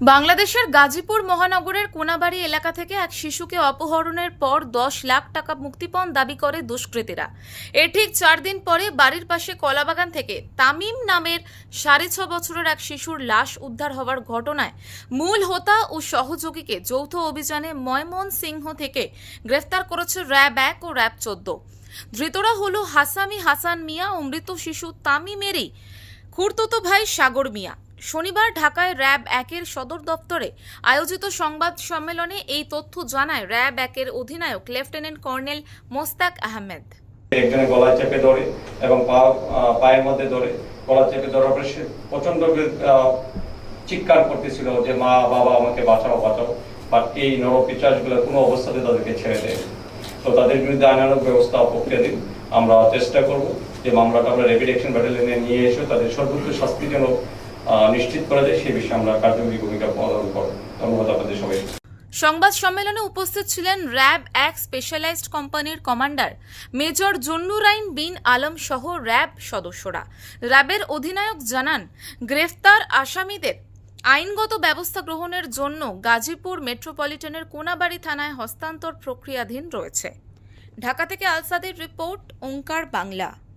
বাংলাদেশের গাজীপুর মহানগরের কোনাবাড়ি এলাকা থেকে এক শিশুকে অপহরণের পর দশ লাখ টাকা মুক্তিপণ দাবি করে দুষ্কৃতীরা। এর ঠিক চার দিন পরে বাড়ির পাশে কলাবাগান থেকে তামিম নামের সাড়ে ছ বছরের এক শিশুর লাশ উদ্ধার হওয়ার ঘটনায় মূল হোতা ও সহযোগীকে যৌথ অভিযানে ময়মন সিংহ থেকে গ্রেফতার করেছে র্যাব এক ও র্যাব চোদ্দ। ধৃতরা হল হাসামি হাসান মিয়া ও মৃত শিশু তামিমেরই খুড়তুতো ভাই সাগর মিয়া। শনিবার ঢাকায় র্যাব একের সদর দপ্তরে আয়োজিত সংবাদ সম্মেলনে এই তথ্য জানায় র্যাব একের অধিনায়ক লেফটেন্যান্ট কর্নেল মোস্তাক আহমেদ। চেপে ধরে এবং পা পায়ের মধ্যে ধরে চেপে ধরার পরে সে চিৎকার করতেছিল যে মা বাবা আমাকে বাঁচাও বাঁচাও। বাট এই নরপিচাসগুলো কোনো অবস্থাতে তাদেরকে ছেড়ে দেয়। তো তাদের বিরুদ্ধে আইনানুক ব্যবস্থা প্রক্রিয়াধীন আমরা চেষ্টা করব যে মামলাটা আমরা র্যাপিড অ্যাকশন ব্যাটালিয়নে নিয়ে এসে তাদের সর্বোচ্চ শাস্তি যেন আহ, নিশ্চিত করা যায় সে বিষয়ে আমরা কার্যকরী ভূমিকা পালন করব। ধন্যবাদ আপনাদের সবাই সংবাদ সম্মেলনে উপস্থিত ছিলেন র্যাব এক স্পেশালাইজড কোম্পানির কমান্ডার মেজর জন্নুরাইন বিন আলম সহ র্যাব সদস্যরা। র্যাবের অধিনায়ক জানান, গ্রেফতার আসামিদের আইনগত ব্যবস্থা গ্রহণের জন্য গাজীপুর মেট্রোপলিটনের কোনাবাড়ি থানায় হস্তান্তর প্রক্রিয়াধীন রয়েছে। ঢাকা থেকে আলসাদের রিপোর্ট, ওঙ্কার বাংলা।